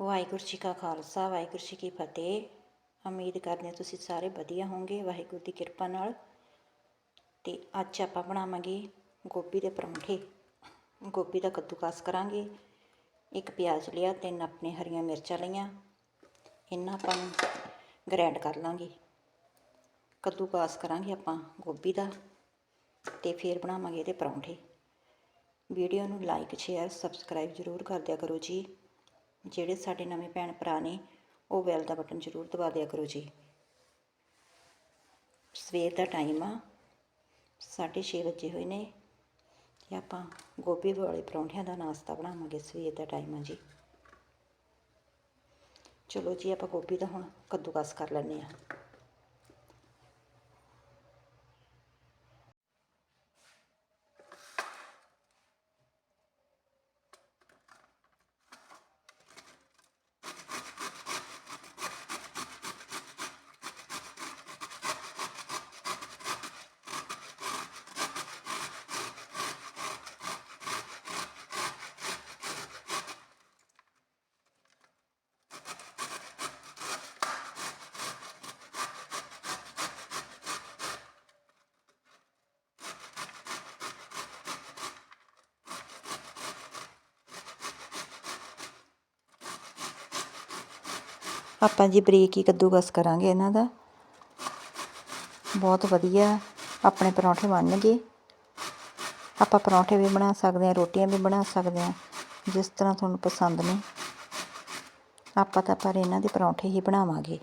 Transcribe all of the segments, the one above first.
ਵਾਹਿਗੁਰੂ ਜੀ ਕਾ ਖਾਲਸਾ, ਵਾਹਿਗੁਰੂ ਜੀ ਕੀ ਫਤਿਹ। ਉਮੀਦ ਕਰਦੇ ਹਾਂ ਤੁਸੀਂ ਸਾਰੇ ਵਧੀਆ ਹੋਵੋਗੇ, ਵਾਹਿਗੁਰੂ ਦੀ ਕਿਰਪਾ ਨਾਲ। ਤੇ ਅੱਜ ਆਪਾਂ ਬਣਾਵਾਂਗੇ ਗੋਭੀ ਦੇ ਪਰੌਂਠੇ। ਗੋਭੀ ਦਾ ਕੱਦੂਕਸ ਕਰਾਂਗੇ। ਇੱਕ ਪਿਆਜ਼ ਲਿਆ, ਤਿੰਨ ਆਪਣੇ ਹਰੀਆਂ ਮਿਰਚਾਂ ਲਈਆਂ। ਇਹਨਾਂ ਆਪਾਂ ਨੂੰ ਗ੍ਰੈਂਡ ਕਰ ਲਾਂਗੇ। ਕੱਦੂਕਸ ਕਰਾਂਗੇ ਆਪਾਂ ਗੋਭੀ ਦਾ ਤੇ ਫਿਰ ਬਣਾਵਾਂਗੇ ਇਹਦੇ ਪਰੌਂਠੇ। ਵੀਡੀਓ ਨੂੰ ਲਾਈਕ ਸ਼ੇਅਰ ਸਬਸਕ੍ਰਾਈਬ ਜ਼ਰੂਰ ਕਰ ਦਿਆ ਕਰੋ ਜੀ। ਜਿਹੜੇ ਸਾਡੇ ਨਵੇਂ ਭੈਣ ਭਰਾ ਨੇ, ਉਹ ਬੈਲ ਦਾ ਬਟਨ ਜ਼ਰੂਰ ਦਬਾ ਦਿਆ ਕਰੋ ਜੀ। ਸਵੇਰ ਦਾ ਟਾਈਮ ਆ 6:30 ਵਜੇ ਹੋਏ ਨੇ ਤੇ ਆਪਾਂ ਗੋਭੀ ਵਾਲੇ ਪਰੌਂਠਿਆਂ ਦਾ ਨਾਸ਼ਤਾ ਬਣਾਵਾਂਗੇ ਸਵੇਰ ਦਾ ਟਾਈਮ ਆ ਜੀ। ਚਲੋ ਜੀ, ਆਪਾਂ ਗੋਭੀ ਦਾ ਹੁਣ ਕੱਦੂਕਸ ਕਰ ਲੈਂਦੇ ਆ ਆਪਾਂ ਜੀ ਬਰੀਕ ਹੀ ਕੱਦੂਕਸ ਕਰਾਂਗੇ ਇਹਨਾਂ ਦਾ। ਬਹੁਤ ਵਧੀਆ, ਆਪਣੇ ਪਰੌਂਠੇ ਬਣਨਗੇ ਆਪਾਂ ਪਰੌਂਠੇ ਵੀ ਬਣਾ ਸਕਦੇ ਹਾਂ, ਰੋਟੀਆਂ ਵੀ ਬਣਾ ਸਕਦੇ ਹਾਂ, ਜਿਸ ਤਰ੍ਹਾਂ ਤੁਹਾਨੂੰ ਪਸੰਦ ਨੇ। ਆਪਾਂ ਤਾਂ ਪਰ ਇਹਨਾਂ ਦੇ ਪਰੌਂਠੇ ਹੀ ਬਣਾਵਾਂਗੇ।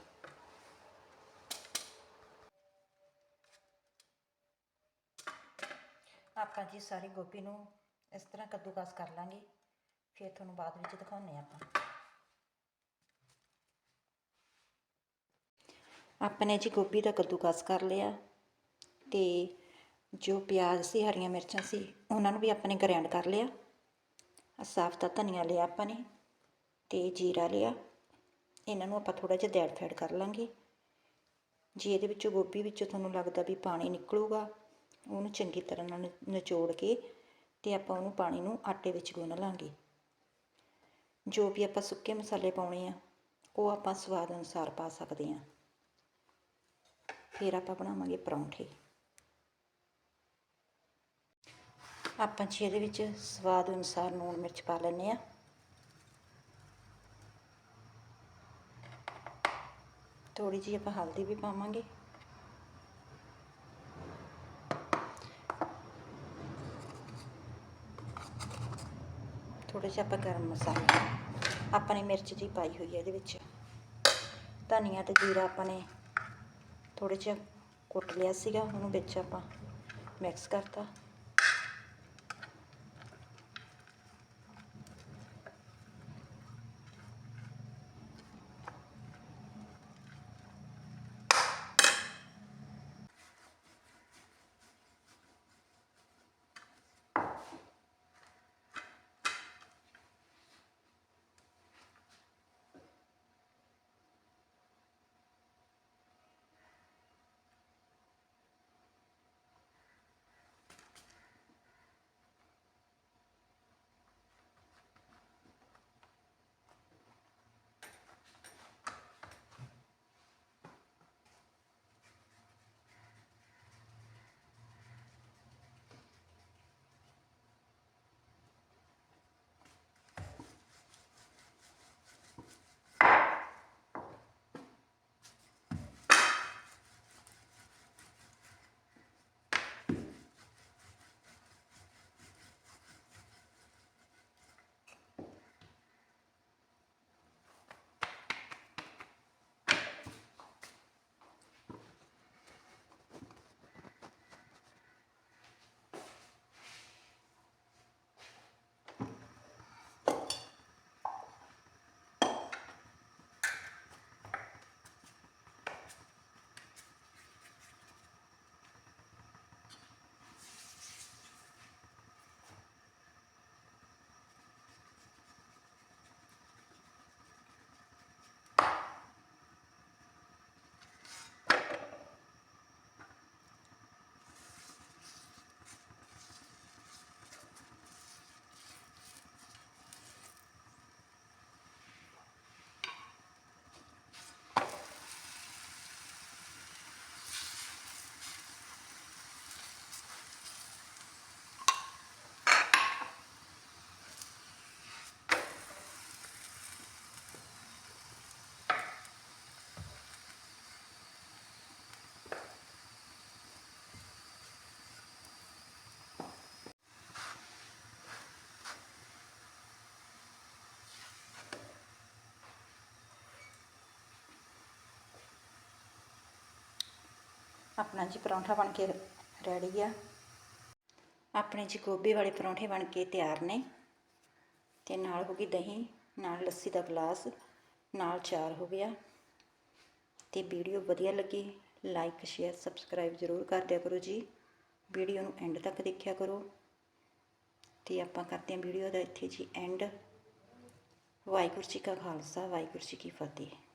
ਆਪਾਂ ਜੀ ਸਾਰੀ ਗੋਭੀ ਨੂੰ ਇਸ ਤਰ੍ਹਾਂ ਕੱਦੂਕਸ ਕਰ ਲਾਂਗੇ। ਫਿਰ ਤੁਹਾਨੂੰ ਬਾਅਦ ਵਿੱਚ ਦਿਖਾਉਂਦੇ ਆਪਾਂ। ਆਪਾਂ ਨੇ ਜੀ ਗੋਭੀ ਦਾ ਕੱਦੂਕਸ ਕਰ ਲਿਆ ਤੇ ਜੋ ਪਿਆਜ਼ ਸੀ, ਹਰੀਆਂ ਮਿਰਚਾਂ ਸੀ, ਉਹਨਾਂ ਨੂੰ ਵੀ ਆਪਾਂ ਨੇ ਗ੍ਰੈਂਡ ਕਰ ਲਿਆ। ਸਾਫ਼ ਤਾਂ ਧਨੀਆ ਲਿਆ ਆਪਾਂ ਨੇ ਤੇ ਜੀਰਾ ਲਿਆ। ਇਹਨਾਂ ਨੂੰ ਆਪਾਂ ਥੋੜਾ ਜਿਹਾ ਦੈੜ ਫੈੜ ਕਰ ਲਾਂਗੇ। ਜੇ ਇਹਦੇ ਵਿੱਚੋਂ ਗੋਭੀ ਵਿੱਚੋਂ ਤੁਹਾਨੂੰ ਲੱਗਦਾ ਵੀ ਪਾਣੀ ਨਿਕਲੂਗਾ, ਉਹਨੂੰ ਚੰਗੀ ਤਰ੍ਹਾਂ ਨਾਲ ਨਿਚੋੜ ਕੇ ਤੇ ਆਪਾਂ ਉਹਨੂੰ ਪਾਣੀ ਨੂੰ ਆਟੇ ਵਿੱਚ ਗੁੰਨ ਲਾਂਗੇ। ਜੋ ਵੀ ਆਪਾਂ ਸੁੱਕੇ ਮਸਾਲੇ ਪਾਉਣੇ ਆ, ਉਹ ਆਪਾਂ ਸਵਾਦ ਅਨੁਸਾਰ ਪਾ ਸਕਦੇ ਹਾਂ। ਫਿਰ ਆਪਾਂ ਬਣਾਵਾਂਗੇ ਪਰੌਂਠੇ। ਆਪਾਂ ਜੀ ਇਹਦੇ ਵਿੱਚ ਸਵਾਦ ਅਨੁਸਾਰ ਨੂਣ ਮਿਰਚ ਪਾ ਲੈਂਦੇ ਆ ਥੋੜੀ ਜਿਹੀ ਆਪਾਂ ਹਲਦੀ ਵੀ ਪਾਵਾਂਗੇ। ਥੋੜੇ ਜਿਹਾ ਆਪਾਂ ਗਰਮ ਮਸਾਲਾ ਆਪਾਂ ਨੇ ਮਿਰਚ ਜੀ ਪਾਈ ਹੋਈ ਹੈ ਇਹਦੇ ਵਿੱਚ। ਧਨੀਆ ਤੇ ਜੀਰਾ ਆਪਾਂ ਨੇ ਥੋੜ੍ਹਾ ਜਿਹਾ ਕੁੱਟ ਲਿਆ ਸੀਗਾ ਉਹਨੂੰ ਵਿੱਚ ਆਪਾਂ ਮਿਕਸ ਕਰਤਾ। ਆਪਣਾ ਜੀ ਪਰੌਂਠਾ ਬਣ ਕੇ ਰੈਡੀ ਆ। ਆਪਣੇ ਜੀ ਗੋਭੀ ਵਾਲੇ ਪਰੌਂਠੇ ਬਣ ਕੇ ਤਿਆਰ ਨੇ। ਤੇ ਨਾਲ ਹੋ ਗਈ ਦਹੀਂ, ਨਾਲ ਲੱਸੀ ਦਾ ਗਲਾਸ, ਨਾਲ ਚਾਰ ਹੋ ਗਿਆ। ਤੇ ਵੀਡੀਓ ਵਧੀਆ ਲੱਗੀ ਲਾਈਕ ਸ਼ੇਅਰ ਸਬਸਕ੍ਰਾਈਬ ਜ਼ਰੂਰ ਕਰ ਦਿਆ ਕਰੋ ਜੀ। ਵੀਡੀਓ ਨੂੰ ਐਂਡ ਤੱਕ ਦੇਖਿਆ ਕਰੋ। ਤੇ ਆਪਾਂ ਕਰਦੇ ਹਾਂ ਵੀਡੀਓ ਦਾ ਇੱਥੇ ਜੀ ਐਂਡ ਵਾਹਿਗੁਰੂ ਜੀ ਕਾ ਖਾਲਸਾ, ਵਾਹਿਗੁਰੂ ਜੀ ਕੀ ਫਤਿਹ।